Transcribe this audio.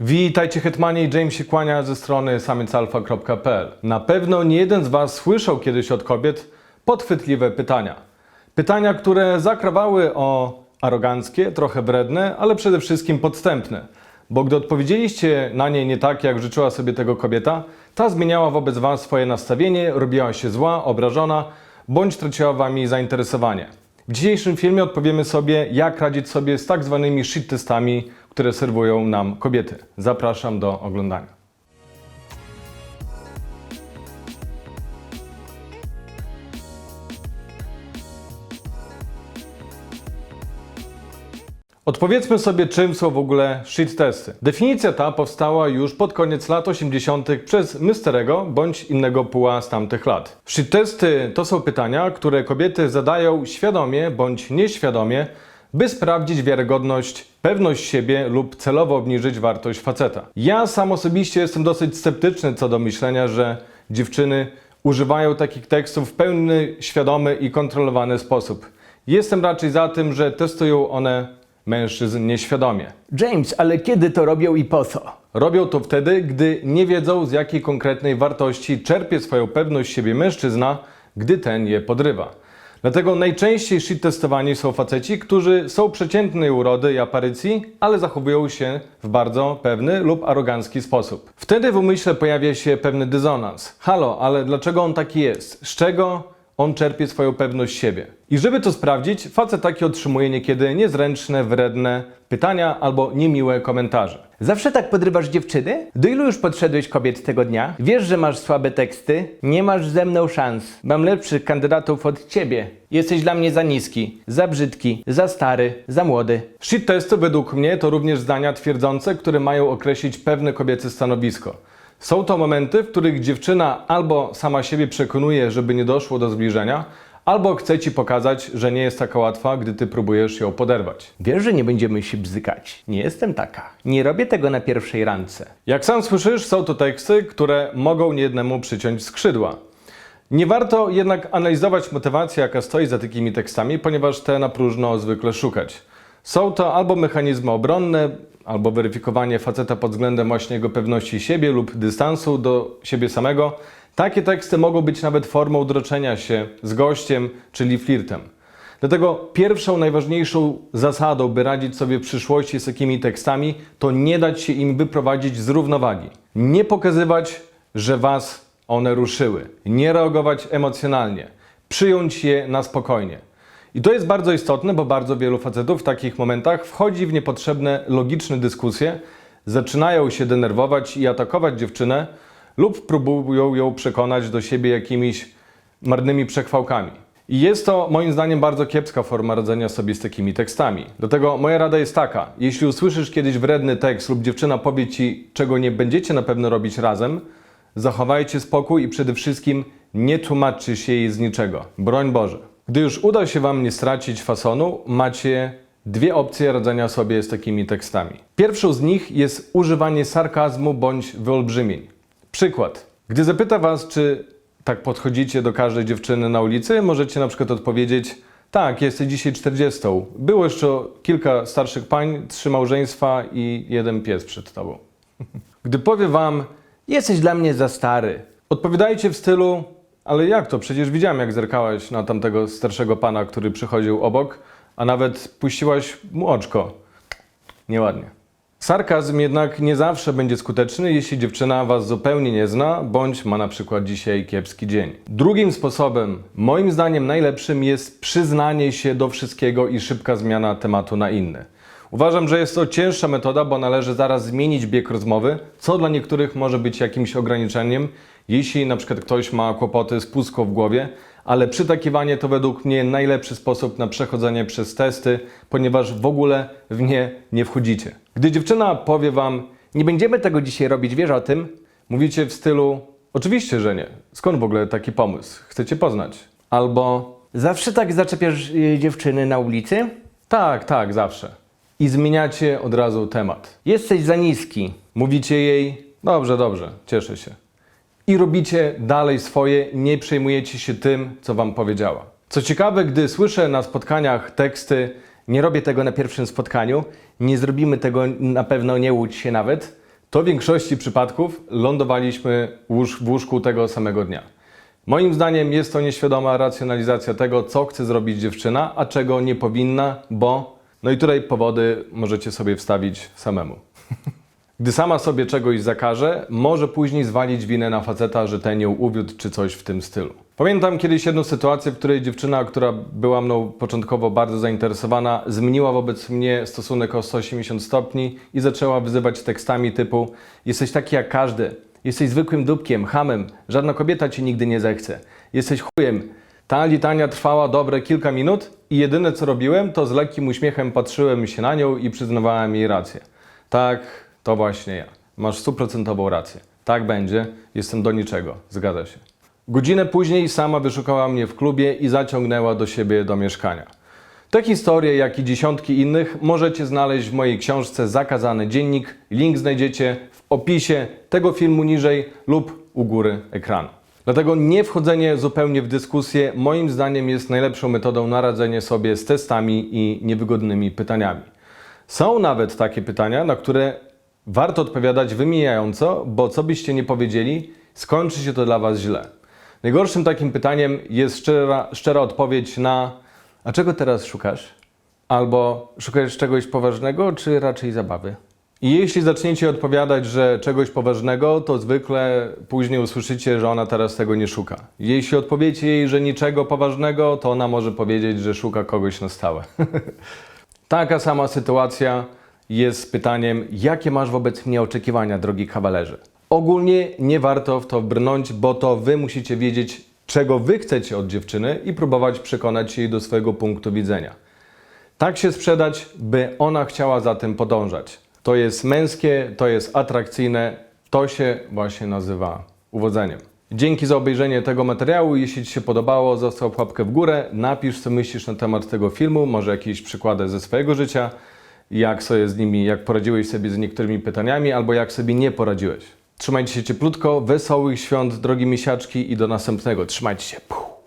Witajcie Hetmanie, James się kłania ze strony samicalfa.pl. Na pewno nie jeden z Was słyszał kiedyś od kobiet podchwytliwe pytania. Pytania, które zakrawały o aroganckie, trochę wredne, ale przede wszystkim podstępne. Bo gdy odpowiedzieliście na nie nie tak, jak życzyła sobie tego kobieta, ta zmieniała wobec Was swoje nastawienie, robiła się zła, obrażona, bądź traciła Wami zainteresowanie. W dzisiejszym filmie odpowiemy sobie, jak radzić sobie z tak zwanymi shit testami, które serwują nam kobiety. Zapraszam do oglądania. Odpowiedzmy sobie, czym są w ogóle shit testy. Definicja ta powstała już pod koniec lat 80. przez Mysterego bądź innego puła z tamtych lat. Shit testy to są pytania, które kobiety zadają świadomie bądź nieświadomie, by sprawdzić wiarygodność, pewność siebie lub celowo obniżyć wartość faceta. Ja sam osobiście jestem dosyć sceptyczny co do myślenia, że dziewczyny używają takich tekstów w pełny, świadomy i kontrolowany sposób. Jestem raczej za tym, że testują one mężczyzn nieświadomie. James, ale kiedy to robią i po co? Robią to wtedy, gdy nie wiedzą z jakiej konkretnej wartości czerpie swoją pewność siebie mężczyzna, gdy ten je podrywa. Dlatego najczęściej shit testowani są faceci, którzy są przeciętnej urody i aparycji, ale zachowują się w bardzo pewny lub arogancki sposób. Wtedy w umyśle pojawia się pewny dysonans. Halo, ale dlaczego on taki jest? Z czego on czerpie swoją pewność siebie? I żeby to sprawdzić, facet taki otrzymuje niekiedy niezręczne, wredne pytania albo niemiłe komentarze. Zawsze tak podrywasz dziewczyny? Do ilu już podszedłeś kobiet tego dnia? Wiesz, że masz słabe teksty? Nie masz ze mną szans. Mam lepszych kandydatów od ciebie. Jesteś dla mnie za niski, za brzydki, za stary, za młody. Shit testy według mnie to również zdania twierdzące, które mają określić pewne kobiece stanowisko. Są to momenty, w których dziewczyna albo sama siebie przekonuje, żeby nie doszło do zbliżenia, albo chce ci pokazać, że nie jest taka łatwa, gdy ty próbujesz ją poderwać. Wiesz, że nie będziemy się bzykać. Nie jestem taka. Nie robię tego na pierwszej randce. Jak sam słyszysz, są to teksty, które mogą niejednemu przyciąć skrzydła. Nie warto jednak analizować motywacji, jaka stoi za takimi tekstami, ponieważ te na próżno zwykle szukać. Są to albo mechanizmy obronne, albo weryfikowanie faceta pod względem właśnie jego pewności siebie lub dystansu do siebie samego. Takie teksty mogą być nawet formą droczenia się z gościem, czyli flirtem. Dlatego pierwszą, najważniejszą zasadą, by radzić sobie w przyszłości z takimi tekstami, to nie dać się im wyprowadzić z równowagi. Nie pokazywać, że was one ruszyły. Nie reagować emocjonalnie. Przyjąć je na spokojnie. I to jest bardzo istotne, bo bardzo wielu facetów w takich momentach wchodzi w niepotrzebne logiczne dyskusje, zaczynają się denerwować i atakować dziewczynę lub próbują ją przekonać do siebie jakimiś marnymi przechwałkami. I jest to moim zdaniem bardzo kiepska forma radzenia sobie z takimi tekstami. Dlatego moja rada jest taka: jeśli usłyszysz kiedyś wredny tekst lub dziewczyna powie ci, czego nie będziecie na pewno robić razem, zachowajcie spokój i przede wszystkim nie tłumaczcie się jej z niczego. Broń Boże. Gdy już uda się Wam nie stracić fasonu, macie dwie opcje radzenia sobie z takimi tekstami. Pierwszą z nich jest używanie sarkazmu bądź wyolbrzymień. Przykład. Gdy zapyta Was, czy tak podchodzicie do każdej dziewczyny na ulicy, możecie na przykład odpowiedzieć: Tak, jesteś dzisiaj 40. Było jeszcze kilka starszych pań, trzy małżeństwa i jeden pies przed Tobą. Gdy powie Wam, Jesteś dla mnie za stary. Odpowiadajcie w stylu, ale jak to? Przecież widziałem, jak zerkałaś na tamtego starszego pana, który przychodził obok, a nawet puściłaś mu oczko. Nieładnie. Sarkazm jednak nie zawsze będzie skuteczny, jeśli dziewczyna was zupełnie nie zna, bądź ma na przykład dzisiaj kiepski dzień. Drugim sposobem, moim zdaniem najlepszym, jest przyznanie się do wszystkiego i szybka zmiana tematu na inny. Uważam, że jest to cięższa metoda, bo należy zaraz zmienić bieg rozmowy, co dla niektórych może być jakimś ograniczeniem, jeśli na przykład ktoś ma kłopoty z pustką w głowie, ale przytakiwanie to według mnie najlepszy sposób na przechodzenie przez testy, ponieważ w ogóle w nie nie wchodzicie. Gdy dziewczyna powie wam, Nie będziemy tego dzisiaj robić, wiesz o tym? mówicie w stylu, oczywiście, że nie, skąd w ogóle taki pomysł, chcecie poznać? Albo, Zawsze tak zaczepiasz y, dziewczyny na ulicy? tak, tak, zawsze. I zmieniacie od razu temat. Jesteś za niski. Mówicie jej, dobrze, dobrze, cieszę się. I robicie dalej swoje, nie przejmujecie się tym, co wam powiedziała. Co ciekawe, gdy słyszę na spotkaniach teksty, Nie robię tego na pierwszym spotkaniu. Nie zrobimy tego na pewno, nie łudź się nawet. to w większości przypadków lądowaliśmy w łóżku tego samego dnia. Moim zdaniem jest to nieświadoma racjonalizacja tego, co chce zrobić dziewczyna, a czego nie powinna, bo. No i tutaj powody możecie sobie wstawić samemu. Gdy sama sobie czegoś zakaże, może później zwalić winę na faceta, że ten ją uwiódł czy coś w tym stylu. Pamiętam kiedyś jedną sytuację, w której dziewczyna, która była mną początkowo bardzo zainteresowana, zmieniła wobec mnie stosunek o 180 stopni i zaczęła wyzywać tekstami typu Jesteś taki jak każdy, jesteś zwykłym dupkiem, hamem, żadna kobieta ci nigdy nie zechce, jesteś chujem. Ta litania trwała dobre kilka minut i jedyne co robiłem, to z lekkim uśmiechem patrzyłem się na nią i przyznawałem jej rację. Tak, to właśnie ja. Masz stuprocentową rację. Tak będzie, jestem do niczego, zgadza się. Godzinę później sama wyszukała mnie w klubie i zaciągnęła do siebie do mieszkania. Te historie, jak i dziesiątki innych możecie znaleźć w mojej książce Zakazany Dziennik. Link znajdziecie w opisie tego filmu niżej lub u góry ekranu. Dlatego nie wchodzenie zupełnie w dyskusję moim zdaniem jest najlepszą metodą na radzenie sobie z testami i niewygodnymi pytaniami. Są nawet takie pytania, na które warto odpowiadać wymijająco, bo co byście nie powiedzieli, skończy się to dla Was źle. Najgorszym takim pytaniem jest szczera, szczera odpowiedź na a czego teraz szukasz? Albo szukasz czegoś poważnego, czy raczej zabawy? I jeśli zaczniecie odpowiadać, że czegoś poważnego, to zwykle później usłyszycie, że ona teraz tego nie szuka. Jeśli odpowiecie jej, że niczego poważnego, to ona może powiedzieć, że szuka kogoś na stałe. Taka sama sytuacja jest pytaniem, jakie masz wobec mnie oczekiwania, drogi kawalerze. Ogólnie nie warto w to brnąć, bo to wy musicie wiedzieć, czego wy chcecie od dziewczyny i próbować przekonać jej do swojego punktu widzenia. Tak się sprzedać, by ona chciała za tym podążać. To jest męskie, to jest atrakcyjne, to się właśnie nazywa uwodzeniem. Dzięki za obejrzenie tego materiału. Jeśli Ci się podobało, zostaw łapkę w górę, napisz co myślisz na temat tego filmu, może jakieś przykłady ze swojego życia, jak sobie z nimi, jak poradziłeś sobie z niektórymi pytaniami, albo jak sobie nie poradziłeś. Trzymajcie się cieplutko, wesołych świąt, drogi misiaczki i do następnego. Trzymajcie się. Puh.